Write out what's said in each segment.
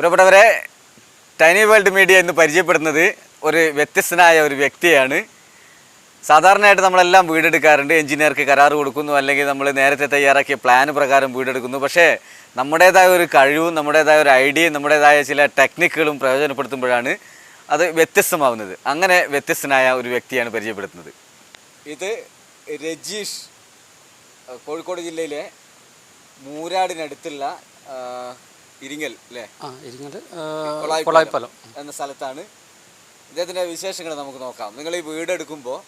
പ്രിയപ്പെട്ടവരെ tiny world media എന്ന് പരിചയപ്പെടുന്നത് ഒരു വ്യത്യസ്തനായ ഒരു വ്യക്തിയാണ്. സാധാരണയായിട്ട് നമ്മളെല്ലാം വീടെടുക്കാറുണ്ട്. എഞ്ചിനീയർക്ക് കരാർ കൊടുക്കുന്നു. അല്ലെങ്കിൽ നമ്മൾ നേരത്തെ തയ്യാറാക്കിയ പ്ലാൻ പ്രകാരം വീടെടുക്കുന്നു. പക്ഷേ നമ്മുടേതായ ഒരു കഴിവും നമ്മുടേതായ ഒരു ഐഡിയയും നമ്മുടേതായ ചില ടെക്നിക്കുകളും പ്രയോജനപ്പെടുത്തുമ്പോഴാണ് അത് വ്യത്യസ്തമാവുന്നത്. അങ്ങനെ വ്യത്യസ്തനായ ഒരു വ്യക്തിയാണ് പരിചയപ്പെടുത്തുന്നത്. ഇത് രജീഷ് കോഴിക്കോട് ജില്ലയിലെ മൂരാടിനടുത്തുള്ള ഇരിങ്ങൽ അല്ലേ? ആ ഇരിങ്ങൽ കൊളായിപ്പാലം എന്ന സ്ഥലത്താണ്. ഇദ്ദേഹത്തിന്റെ വിശേഷങ്ങൾ നമുക്ക് നോക്കാം. നിങ്ങൾ ഈ വീട് എടുക്കുമ്പോൾ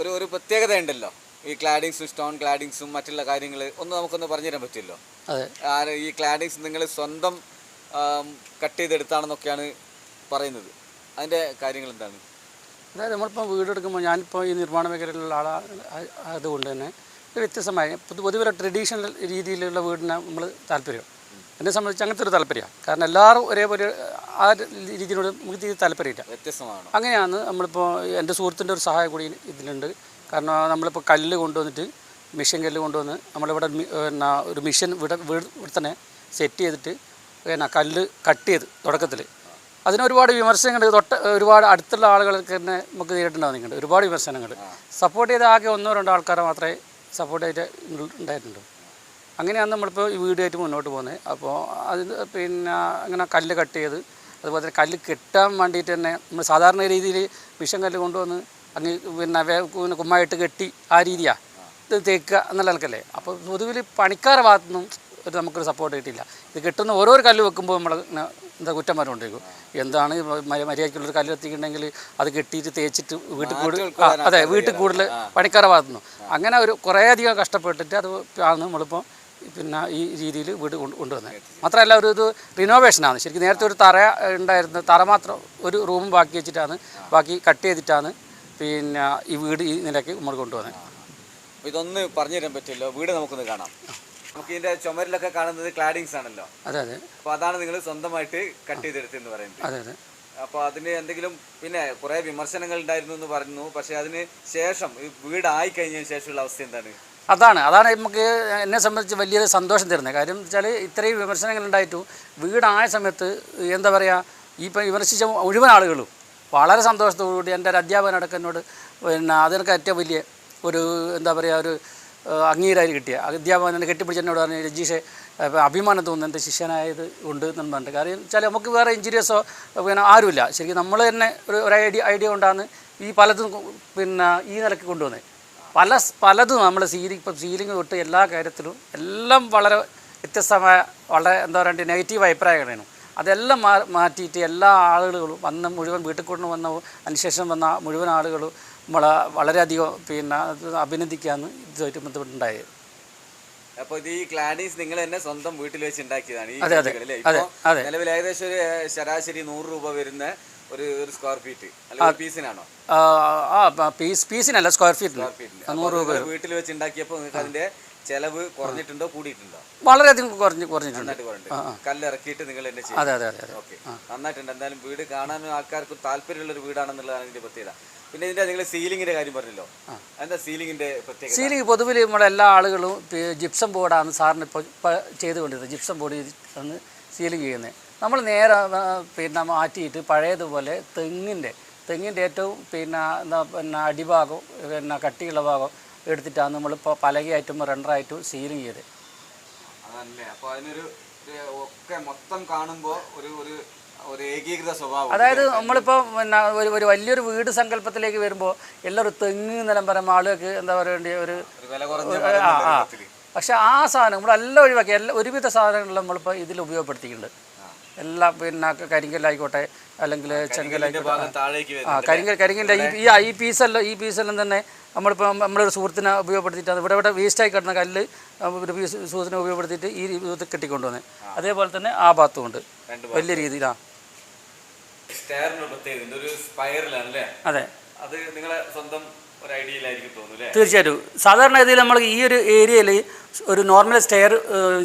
ഒരു ഒരു പ്രത്യേകത ഉണ്ടല്ലോ. ഈ ക്ലാഡിങ്സും സ്റ്റോൺ ക്ലാഡിങ്സും മറ്റുള്ള കാര്യങ്ങൾ ഒന്ന് നമുക്കൊന്ന് പറഞ്ഞു തരാൻ പറ്റില്ലോ അതെ. ഈ ക്ലാഡിങ്സ് നിങ്ങൾ സ്വന്തം കട്ട് ചെയ്തെടുത്താണെന്നൊക്കെയാണ് പറയുന്നത്. അതിന്റെ കാര്യങ്ങൾ എന്താണ്? അതായത് നമ്മളിപ്പോൾ വീടെടുക്കുമ്പോൾ ഞാനിപ്പോൾ ഈ നിർമ്മാണ മേഖലയിലുള്ള ആളാ അതുകൊണ്ട് തന്നെ വ്യത്യസ്തമായ പൊതു പൊതുവെ ട്രഡീഷണൽ രീതിയിലുള്ള വീടിനാണ് നമ്മൾ താല്പര്യം. എന്നെ സംബന്ധിച്ച് അങ്ങനത്തെ ഒരു താല്പര്യമാണ്. കാരണം എല്ലാവരും ഒരേപോലെ ആ രീതിയിലൂടെ നമുക്ക് തീരെ താല്പര്യമില്ല. വ്യത്യസ്തമാണ്. അങ്ങനെയാണ് നമ്മളിപ്പോൾ എന്റെ സുഹൃത്തിന്റെ ഒരു സഹായം കൂടി ഇതിലുണ്ട്. കാരണം നമ്മളിപ്പോൾ കല്ല് കൊണ്ടുവന്നിട്ട് മിഷൻ കല്ല് കൊണ്ടുവന്ന് നമ്മളിവിടെ എന്നാ പിന്നെ ഒരു മിഷൻ ഇവിടെ വീട് ഇവിടെ തന്നെ സെറ്റ് ചെയ്തിട്ട് പിന്നെ കല്ല് കട്ട് ചെയ്ത് തുടക്കത്തിൽ അതിന് ഒരുപാട് വിമർശനങ്ങൾ തൊട്ട് ഒരുപാട് അടുത്തുള്ള ആളുകൾക്ക് തന്നെ നമുക്ക് നേരിട്ടുണ്ടാകുന്നുണ്ട് ഒരുപാട് വിമർശനങ്ങൾ. സപ്പോർട്ട് ചെയ്ത ആകെ ഒന്നോ രണ്ടോ ആൾക്കാരെ മാത്രമേ സപ്പോർട്ട് ചെയ്തിട്ട് ഉണ്ടായിട്ടുണ്ട് അങ്ങനെയാണ് നമ്മളിപ്പോൾ ഈ വീടുമായിട്ട് മുന്നോട്ട് പോകുന്നത് അപ്പോൾ അതിന് പിന്നെ അങ്ങനെ കല്ല് കട്ട് ചെയ്ത് അതുപോലെ തന്നെ കല്ല് കെട്ടാൻ വേണ്ടിയിട്ട് തന്നെ നമ്മൾ സാധാരണ രീതിയിൽ വിഷം കല്ല് കൊണ്ടുവന്ന് അങ്ങ് പിന്നെ വേ പിന്നെ കുമ്മായിട്ട് കെട്ടി ആ രീതിയാണ് ഇത് തേക്കുക എന്നുള്ള ആൾക്കല്ലേ അപ്പോൾ പൊതുവിൽ പണിക്കാരുടെ ഭാഗത്തുനിന്നും ഒരു നമുക്കൊരു സപ്പോർട്ട് കിട്ടിയില്ല. ഇത് കെട്ടുന്ന ഓരോ കല്ല് വെക്കുമ്പോൾ നമ്മൾ എന്താ കുറ്റം പറഞ്ഞുകൊണ്ടിരിക്കും എന്താണ് മര്യാദയ്ക്കുള്ളൊരു കല്ല് എത്തിക്കുന്നുണ്ടെങ്കിൽ അത് കെട്ടിയിട്ട് തേച്ചിട്ട് വീട്ടിൽ കൂടുതൽ അതെ വീട്ടിൽ കൂടുതൽ പണിക്കാരുടെ ഭാഗത്തുനിന്ന്. അങ്ങനെ ഒരു കുറേയധികം കഷ്ടപ്പെട്ടിട്ട് അത് ആണ് നമ്മളിപ്പോൾ പിന്നെ ഈ രീതിയിൽ വീട് കൊണ്ട് കൊണ്ടുവന്നത് മാത്രമല്ല ഒരു ഇത് റിനോവേഷനാണ് ശരിക്കും നേരത്തെ ഒരു തറ ഉണ്ടായിരുന്ന തറ മാത്രം ഒരു റൂം ബാക്കി വെച്ചിട്ടാണ് ബാക്കി കട്ട് ചെയ്തിട്ടാണ് പിന്നെ ഈ വീട് ഈ നിലയ്ക്ക് നമ്മൾ കൊണ്ടുവന്നത് ഇതൊന്ന് പറഞ്ഞു തരാൻ പറ്റില്ല വീട് നമുക്കൊന്ന് കാണാം. നമുക്ക് ഇതിന്റെ ചുമരിലൊക്കെ കാണുന്നത് ക്ലാഡിങ്സ് ആണല്ലോ? അതെ അതെ. അപ്പൊ അതാണ് നിങ്ങൾ സ്വന്തമായിട്ട് കട്ട് ചെയ്തെടുത്തെന്ന് പറയുന്നത്. അതെ അതെ. അപ്പോൾ അതിന് എന്തെങ്കിലും പിന്നെ കുറേ വിമർശനങ്ങൾ ഉണ്ടായിരുന്നു എന്ന് പറഞ്ഞു പക്ഷേ അതിന് ശേഷം വീടായി കഴിഞ്ഞതിന് ശേഷമുള്ള അവസ്ഥ എന്താണ്? അതാണ് അതാണ് നമുക്ക് എന്നെ സംബന്ധിച്ച് വലിയൊരു സന്തോഷം തരുന്നത്. കാര്യം വെച്ചാൽ ഇത്രയും വിമർശനങ്ങൾ ഉണ്ടായിട്ടും വീടായ സമയത്ത് എന്താ പറയുക ഈ വിമർശിച്ച മുഴുവൻ ആളുകളും വളരെ സന്തോഷത്തോടുകൂടി എന്റെ ഒരു അധ്യാപകനടക്കം എന്നോട് പിന്നെ അതിനൊക്കെ ഏറ്റവും വലിയ ഒരു എന്താ പറയുക ഒരു അംഗീകാരം കിട്ടിയ. അധ്യാപകൻ എന്നെ കെട്ടിപ്പിടിച്ച് എന്നോട് പറഞ്ഞു രജീഷെ അഭിമാനം തോന്നുന്നു എന്റെ ശിഷ്യനായത് ഉണ്ട് എന്ന് പറഞ്ഞിട്ട്. കാര്യം വെച്ചാൽ നമുക്ക് വേറെ ഇഞ്ചുറിയസോ പിന്നെ ആരുമില്ല. ശരിക്കും നമ്മൾ തന്നെ ഒരു ഒരു ഐഡിയ ഐഡിയ കൊണ്ടാണ് ഈ പലതും പിന്നെ ഈ നിലയ്ക്ക് കൊണ്ടുവന്നത് പല പലതും നമ്മൾ സീലിംഗ് ഇപ്പം സീലിംഗ് തൊട്ട് എല്ലാ കാര്യത്തിലും എല്ലാം വളരെ വ്യത്യസ്തമായ വളരെ എന്താ പറയുക നെഗറ്റീവ് അഭിപ്രായങ്ങളാണ്. അതെല്ലാം മാ മാറ്റിയിട്ട് എല്ലാ ആളുകളും വന്ന മുഴുവൻ വീട്ടിൽ കൊണ്ട് വന്ന അതിനുശേഷം വന്ന മുഴുവൻ ആളുകളും നമ്മളെ വളരെയധികം പിന്നെ അഭിനന്ദിക്കാമെന്ന് ഇതുമായിട്ട് ബന്ധപ്പെട്ടുണ്ടായത്. അപ്പോൾ ഇത് ഈ ക്ലാഡീസ് നിങ്ങൾ തന്നെ സ്വന്തം വീട്ടിൽ വെച്ച് ഉണ്ടാക്കിയതാണ് ഈ. നിലവിൽ ഏകദേശം ഒരു ശരാശരി നൂറ് രൂപ വരുന്ന ഒരു ഒരു സ്ക്വയർ ഫീറ്റ് പീസിനാണോ? ആ, പീസ് പീസിനല്ല സ്ക്വയർ ഫീറ്റ് നൂറ് രൂപ വീട്ടിൽ വെച്ച് ഉണ്ടാക്കിയപ്പോൾ നിങ്ങൾക്ക് അതിന്റെ ചെലവ് കുറഞ്ഞിട്ടുണ്ടോ കൂടിയിട്ടുണ്ടോ? വളരെയധികം കുറഞ്ഞ് കുറഞ്ഞിട്ടുണ്ട്. കല്ലിറക്കിയിട്ട് കല്ല് ഇറക്കിയിട്ട് നിങ്ങൾ തന്നെ ചെയ്യും അതെ അതെ അതെ അതെ. ഓക്കെ. നന്നായിട്ടുണ്ട്. എന്തായാലും വീട് കാണാനും ആൾക്കാർക്ക് താല്പര്യമുള്ള ഒരു വീടാണെന്നുള്ളതാണ് ഇതിന്റെ പ്രത്യേകത. പിന്നെ ഇതിന്റെ നിങ്ങൾ സീലിംഗിന്റെ കാര്യം പറഞ്ഞല്ലോ. എന്താ സീലിംഗിന്റെ പ്രത്യേകത? സീലിംഗ് പൊതുവിൽ നമ്മുടെ എല്ലാ ആളുകളും ജിപ്സം ബോർഡാണ് സാറിന് ഇപ്പോൾ ഇപ്പോൾ ചെയ്തുകൊണ്ടിരുന്നത് ജിപ്സം ബോർഡ് ആണ് സീലിംഗ് ചെയ്യുന്നത്. നമ്മൾ നേരെ പിന്നെ മാറ്റിയിട്ട് പഴയതുപോലെ തെങ്ങിന്റെ തെങ്ങിന്റെ ഏറ്റവും പിന്നെ എന്താ പിന്നെ അടിഭാഗം പിന്നെ കട്ടിയുള്ള ഭാഗം എടുത്തിട്ടാണ് നമ്മളിപ്പോൾ പലകയായിട്ടും റണ്ടറായിട്ടും സീലിംഗ് ചെയ്ത് അതല്ലേ. അപ്പോൾ അതിനൊരു ഒക്കെ മൊത്തം കാണുമ്പോൾ ഒരു ഒരു ഒരു ഏകീകൃത സ്വഭാവം. അതായത് നമ്മളിപ്പോൾ പിന്നെ ഒരു ഒരു വലിയൊരു വീട് സങ്കല്പത്തിലേക്ക് വരുമ്പോൾ എല്ലാവരും തെങ്ങ് നിലം പറയുമ്പോൾ ആളുകൾക്ക് എന്താ പറയേണ്ടി ഒരു ആ ആ. പക്ഷെ ആ സാധനം നമ്മളെല്ലാം ഒഴിവാക്കി എല്ലാ ഒരുവിധ സാധനങ്ങളും നമ്മളിപ്പോൾ ഇതിൽ ഉപയോഗപ്പെടുത്തിയിട്ടുണ്ട്. എല്ലാം പിന്നെ കരിങ്കല്ലായിക്കോട്ടെ അല്ലെങ്കിൽ ചെങ്കലായിക്കോട്ടെ ആ കരിങ്കൽ കരിങ്കല്ല ഈ ഈ പീസ് പീസെല്ലാം ഈ പീസെല്ലാം തന്നെ നമ്മളിപ്പോൾ നമ്മളൊരു സുഹൃത്തിനെ ഉപയോഗപ്പെടുത്തിയിട്ടാണ് ഇവിടെ ഇവിടെ വേസ്റ്റായി കിടന്ന കല്ല് ഒരു പീസ് സുഹൃത്തിനെ ഉപയോഗപ്പെടുത്തിയിട്ട് ഈ ഇത് കെട്ടിക്കൊണ്ടുവന്നത് അതേപോലെ തന്നെ ആ ഭാഗത്തും ഉണ്ട്. വലിയ രീതിയിലാണ് സ്റ്റെയറിന് പ്രത്യേകത ഒരു സ്പൈറലാണ് അല്ലേ അതെ. അത് നിങ്ങളെ സ്വന്തം ഒരു ഐഡിയയിലായിരിക്കും തോന്നുന്നു തീർച്ചയായിട്ടും. സാധാരണഗതിയിൽ നമ്മൾ ഈ ഒരു ഏരിയയിൽ ഒരു നോർമൽ സ്റ്റെയർ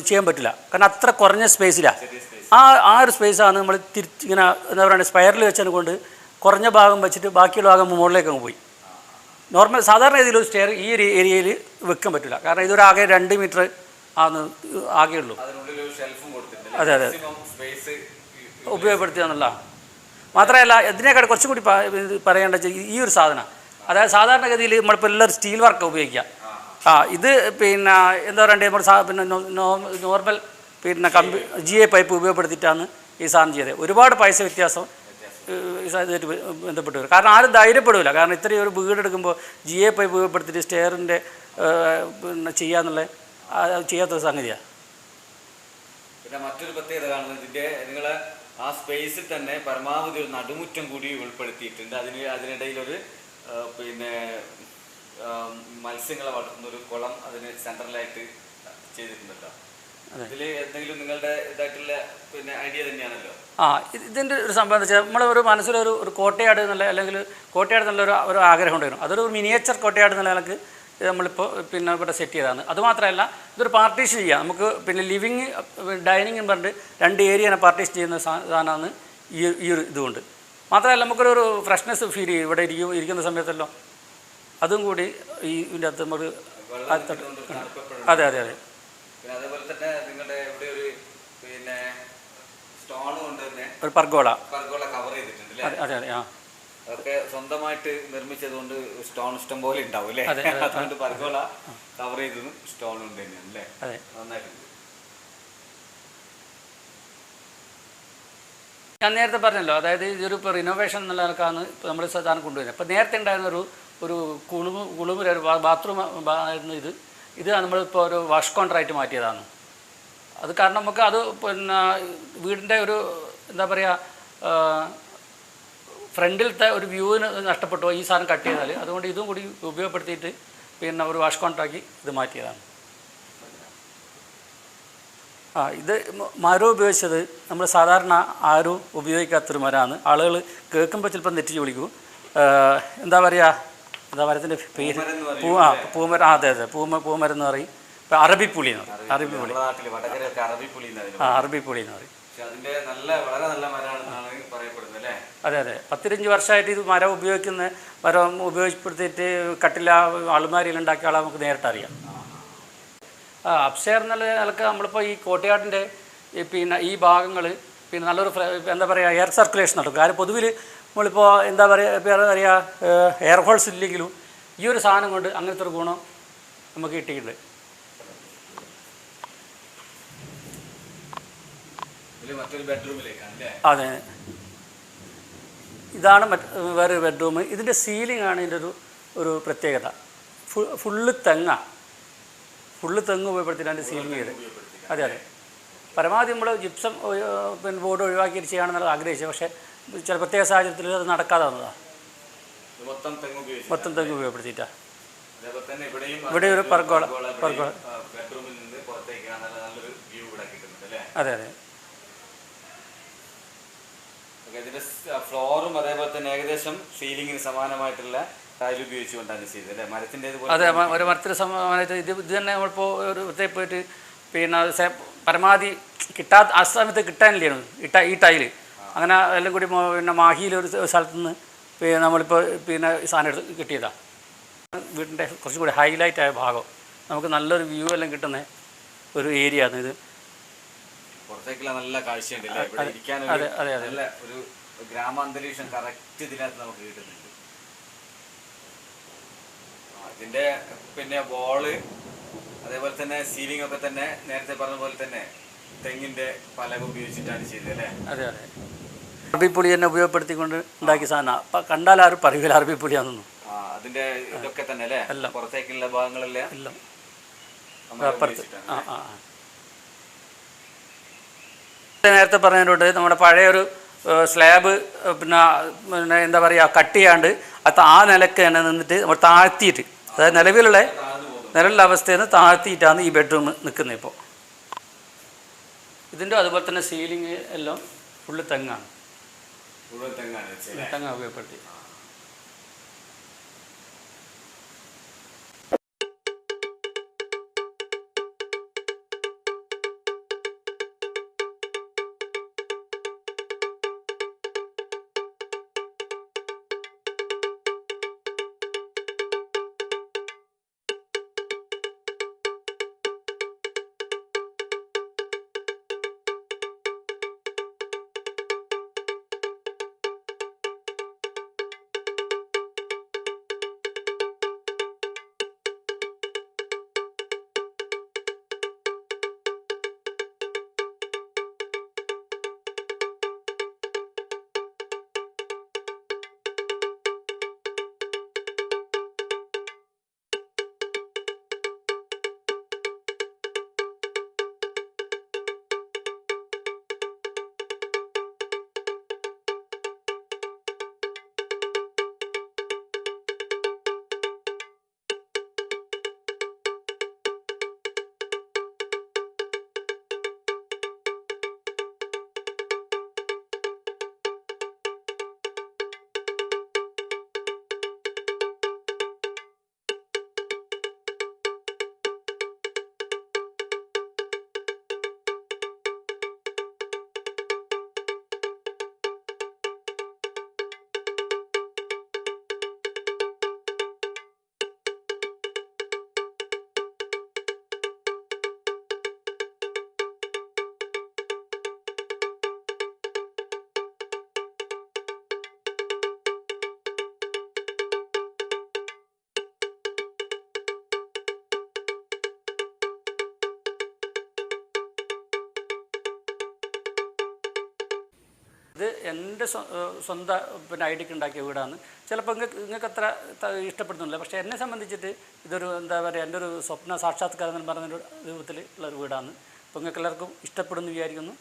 ചെയ്യാൻ പറ്റില്ല. കാരണം അത്ര കുറഞ്ഞ സ്പേസിലാണ് ആ ആ ഒരു സ്പേസാണ് നമ്മൾ തിരിച്ച് ഇങ്ങനെ എന്താ പറയുക സ്പയറിൽ വെച്ചതിനെ കൊണ്ട് കുറഞ്ഞ ഭാഗം വെച്ചിട്ട് ബാക്കിയുള്ള ഭാഗം മുകളിലേക്ക് അങ്ങ് പോയി. നോർമൽ സാധാരണ രീതിയിൽ ഒരു സ്റ്റെയർ ഈ ഒരു ഏരിയയിൽ വെക്കാൻ പറ്റില്ല. കാരണം ഇതൊരു ആകെ രണ്ട് മീറ്റർ ആണ് ആകെയുള്ളൂ. അതെ, അതെ. ഉപയോഗപ്പെടുത്തുക എന്നുള്ളതാണ്. മാത്രമല്ല ഇതിനേക്കാൾ കുറച്ചും കൂടി പറയേണ്ട ഈ ഒരു സാധനം. അതായത് സാധാരണഗതിയിൽ നമ്മളിപ്പോൾ എല്ലാവരും സ്റ്റീൽ വർക്ക് ഉപയോഗിക്കുക. ആ ഇത് പിന്നെ എന്താ പറയണ്ടേ നമ്മൾ പിന്നെ നോർമൽ പിന്നെ കമ്പി ജി എ പൈപ്പ് ഉപയോഗപ്പെടുത്തിയിട്ടാണ് ഈ സാധനം ചെയ്തത്. ഒരുപാട് പൈസ വ്യത്യാസം ഇതായിട്ട് ബന്ധപ്പെട്ട് വരും. കാരണം ആരും ധൈര്യപ്പെടില്ല കാരണം ഇത്രയും ഒരു വീട് എടുക്കുമ്പോൾ ജി എ പൈപ്പ് ഉപയോഗപ്പെടുത്തിയിട്ട് സ്റ്റെയറിന്റെ പിന്നെ ചെയ്യാന്നുള്ള ചെയ്യാത്തൊരു സംഗതിയാണ് പിന്നെ മറ്റൊരു പ്രത്യേകത കാണുന്നത് ഇതിന്റെ നിങ്ങളെ ആ സ്പേസിൽ തന്നെ പരമാവധി ഒരു നടുമുറ്റം കൂടി ഉൾപ്പെടുത്തിയിട്ടുണ്ട്. അതിന് അതിനിടയിൽ ഒരു പിന്നെ മത്സ്യങ്ങളെ വളർത്തുന്ന ഒരു കുളം അതിന് സെൻട്രലായിട്ട് ചെയ്തിട്ടുണ്ടല്ലോ. ഇതിൽ എന്തെങ്കിലും നിങ്ങളുടെ ഇതായിട്ടുള്ള പിന്നെ ഐഡിയ തന്നെയാണല്ലോ? ആ ഇത് ഇതിന്റെ ഒരു സംഭവം എന്ന് വെച്ചാൽ നമ്മളെ ഒരു മനസ്സിലൊരു ഒരു കോട്ടയാട് എന്നുള്ള അല്ലെങ്കിൽ കോട്ടയാട് എന്നുള്ള ഒരു ഒരു ആഗ്രഹം ഉണ്ടായിരുന്നു. അതൊരു മിനിയേച്ചർ കോട്ടയാട് എന്നുള്ള നിലയ്ക്ക് നമ്മളിപ്പോൾ പിന്നെ ഇവിടെ സെറ്റ് ചെയ്തതാണ്. അതുമാത്രമല്ല ഇതൊരു പാർട്ടീഷൻ ചെയ്യാം. നമുക്ക് പിന്നെ ലിവിങ് ഡൈനിങ് എന്ന് പറഞ്ഞിട്ട് രണ്ട് ഏരിയനെ പാർട്ടീഷൻ ചെയ്യുന്ന സാധനമാണ് ഈ ഈ ഒരു ഇതുകൊണ്ട്. മാത്രമല്ല നമുക്കൊരു ഫ്രഷ്നെസ് ഫീൽ ചെയ്യും. ഇവിടെ ഇരിക്കും ഇരിക്കുന്ന സമയത്തല്ലോ. അതും കൂടി ഈ ഇതിന്റെ അകത്ത് നമുക്ക് അത് അതെ അതെ. അതെ അതേപോലെ തന്നെ നിങ്ങളുടെ ഇവിടെ ഒരു പിന്നെ സ്റ്റോൺ കൊണ്ട് തന്നെ. ഒരു പർഗോള പർഗോള കവർ ചെയ്തിട്ടുണ്ട് അല്ലേ? അതെ അതെ അതെ ആ. അതൊക്കെ സ്വന്തമായിട്ട് നിർമ്മിച്ചതുകൊണ്ട് സ്റ്റോൺ ഇഷ്ടം പോലെ ഉണ്ടാവും അല്ലേ? അതെ, അതെ. അതുകൊണ്ട് പർഗോള കവർ ചെയ്തതും സ്റ്റോൺ ഉണ്ട് തന്നെയാണ് അല്ലേ? നന്നായിട്ടുണ്ട്. ഞാൻ നേരത്തെ പറഞ്ഞല്ലോ അതായത് ഇതൊരു ഇപ്പോൾ റിനോവേഷൻ എന്നുള്ള നിലക്കാണ് ഇപ്പോൾ നമ്മൾ സാധാരണ കൊണ്ടുവരുന്നത്. അപ്പോൾ നേരത്തെ ഉണ്ടായിരുന്ന ഒരു ഒരു കുളുമ കുളുമുര ഒരു ബാത്റൂം ആയിരുന്നു ഇത്. ഇത് നമ്മളിപ്പോൾ ഒരു വാഷ് കോണ്ടറായിട്ട് മാറ്റിയതാണ്. അത് കാരണം നമുക്ക് അത് പിന്നെ വീടിന്റെ ഒരു എന്താ പറയുക ഫ്രണ്ടിലത്തെ ഒരു വ്യൂവിന് നഷ്ടപ്പെട്ടു ഈ സാധനം കട്ട് ചെയ്താൽ അതുകൊണ്ട് ഇതും കൂടി ഉപയോഗപ്പെടുത്തിയിട്ട് പിന്നെ ഒരു വാഷ് കോൺട്രാക്കി ഇത് മാറ്റിയതാണ്. ആ ഇത് മരം ഉപയോഗിച്ചത് നമ്മൾ സാധാരണ ആരും ഉപയോഗിക്കാത്തൊരു മരമാണ്. ആളുകൾ കേൾക്കുമ്പോൾ ചിലപ്പോൾ നെറ്റിച്ച് വിളിക്കൂ. എന്താ പറയുക എന്താ മരത്തിന്റെ പേര്? പൂ ആ പൂമരം ആ അതെ അതെ. പൂമ പൂമരം എന്ന് പറയും. ഇപ്പം അറബിപ്പുളി എന്ന് പറയും. അറബിപ്പുളി. ആ അറബിപ്പുളി എന്ന് പറയും. നല്ല വളരെ നല്ല മരമാണെന്നാണ് അതെ അതെ. പത്തിരഞ്ച് വർഷമായിട്ട് ഇത് മരം ഉപയോഗിക്കുന്ന മരം ഉപയോഗപ്പെടുത്തിയിട്ട് കട്ടില അളുമാരിയിൽ ഉണ്ടാക്കിയ ആളെ നമുക്ക് നേരിട്ട് അറിയാം. ആ അപ്സേർ എന്നുള്ള നിലയ്ക്ക് നമ്മളിപ്പോൾ ഈ കോട്ടയാടിന്റെ പിന്നെ ഈ ഭാഗങ്ങൾ പിന്നെ നല്ലൊരു എന്താ പറയുക എയർ സർക്കുലേഷൻ നടക്കും. കാരണം പൊതുവിൽ നമ്മളിപ്പോൾ എന്താ പറയുക എന്താ പറയുക എയർ ഹോൾസ് ഇല്ലെങ്കിലും ഈ ഒരു സാധനം കൊണ്ട് അങ്ങനത്തെ ഒരു ഗുണം നമുക്ക് കിട്ടിയിട്ടുണ്ട്. അതെ. ഇതാണ് മറ്റ് വേറൊരു ബെഡ്റൂം. ഇതിന്റെ സീലിംഗ് ആണ് ഇതിന്റെ ഒരു ഒരു പ്രത്യേകത. ഫുള്ള് തെങ്ങ. ഫുള്ള് തെങ്ങ് ഉപയോഗപ്പെടുത്തിയിട്ട് അതിന്റെ സീലിംഗ് ചെയ്ത് അതെ അതെ. പരമാവധി നമ്മൾ ജിപ്സം പിന്നെ ബോർഡ് ഒഴിവാക്കിയിട്ട് ചെയ്യാണെന്നുള്ള ആഗ്രഹിച്ചത് പക്ഷേ ചില പ്രത്യേക സാഹചര്യത്തിൽ അത് നടക്കാതെ വന്നതാണ് മൊത്തം തെങ്ങ് ഉപയോഗപ്പെടുത്തിയിട്ടാണ് ഇവിടെ ഒരു പർഗോള പർഗോള അതെ നിന്ന് പുറത്തേക്ക് നല്ല നല്ലൊരു വ്യൂ ഇവിടെ കിട്ടുന്നുണ്ട് അല്ലേ അതെ അതെ ഇതിന്റെ ഫ്ലോറും അതേപോലെ തന്നെ ഏകദേശം സീലിംഗിന് സമാനമായിട്ടുള്ള ടൈൽ ഉപയോഗിച്ചുകൊണ്ടാണ് ചെയ്തത് അല്ലേ? മരത്തിന്റെ അതെ ഒരു മരത്തിന് സമാനമായിട്ട് ഇത് ഇത് തന്നെ നമ്മളിപ്പോൾ ഒരു പോയിട്ട് പിന്നെ പരമാവധി കിട്ടാത്ത ആ സമയത്ത് കിട്ടാനില്ലായിരുന്നു ഈ ടൈ ഈ ടൈൽ അങ്ങനെ എല്ലാം കൂടി പിന്നെ മാഹിയിൽ ഒരു സ്ഥലത്ത് നിന്ന് പിന്നെ നമ്മളിപ്പോൾ പിന്നെ സാധനം എടുത്ത് കിട്ടിയതാണ് വീടിന്റെ കുറച്ചും കൂടി ഹൈലൈറ്റ് ആയ ഭാഗം. നമുക്ക് നല്ലൊരു വ്യൂ എല്ലാം കിട്ടുന്ന ഒരു ഏരിയ ആണ് ഇത്. പുറത്തേക്കുള്ള നല്ല കാഴ്ചയുണ്ട് ഇവിടെ ഇരിക്കാനൊരു. നല്ല ഒരു ഗ്രാമാന്തരീക്ഷം കറക്റ്റ് ഇതിനകത്ത് നമുക്ക് കിട്ടുന്നുണ്ട്. അതിന്റെ ഇതിന്റെ പിന്നെ ബോൾ അതേപോലെ തന്നെ സീലിംഗ് ഒക്കെ തന്നെ നേരത്തെ പറഞ്ഞ പോലെ തന്നെ തെങ്ങിന്റെ പലക ഉപയോഗിച്ചിട്ടാണ് ചെയ്തത് അല്ലേ? അതെ അതെ. അറബിപ്പുളി തന്നെ ഉപയോഗപ്പെടുത്തിക്കൊണ്ട് ഉണ്ടാക്കിയ സാധനം. അപ്പൊ കണ്ടാൽ ആരും പറയൂല അറബിപ്പൊടിയാണെന്നൊന്നും ആ അതിന്റെ ഇതൊക്കെ തന്നെ അല്ലേ. പുറത്തേക്കുള്ള ഭാഗങ്ങളെല്ലാം എല്ലാം. അപ്പുറത്ത്. ആ ആ. നേരത്തെ പറഞ്ഞതുകൊണ്ട് നമ്മുടെ പഴയൊരു സ്ലാബ് പിന്നെ പിന്നെ എന്താ പറയുക കട്ട് ചെയ്യാണ്ട് അത് ആ നിലയ്ക്ക് തന്നെ നിന്നിട്ട് നമ്മൾ താഴ്ത്തിയിട്ട് അതായത് നിലവിലുള്ള നിലവിലുള്ള അവസ്ഥയിൽ നിന്ന് താഴ്ത്തിയിട്ടാണ് ഈ ബെഡ്റൂം നിൽക്കുന്നത് ഇപ്പോൾ. ഇതിന്റെ അതുപോലെ തന്നെ സീലിംഗ് എല്ലാം ഫുള്ള് തെങ്ങാണ്. തെങ്ങാണ് തെങ്ങാണ് തെങ്ങ ഉപയോഗപ്പെടുത്തി എന്റെ സ്വന്തം പിന്നെ ഐഡിയക്ക് ഉണ്ടാക്കിയ വീടാണ്. ചിലപ്പോൾ നിങ്ങൾക്ക് നിങ്ങൾക്ക് അത്ര ഇഷ്ടപ്പെടുന്നില്ല പക്ഷേ എന്നെ സംബന്ധിച്ചിട്ട് ഇതൊരു എന്താ പറയുക എന്റെ ഒരു സ്വപ്ന സാക്ഷാത്കാരം എന്ന് പറഞ്ഞ രൂപത്തിൽ ഉള്ള ഒരു വീടാണ്. അപ്പോൾ നിങ്ങൾക്ക് എല്ലാവർക്കും ഇഷ്ടപ്പെടുന്നു വിചാരിക്കുന്നു.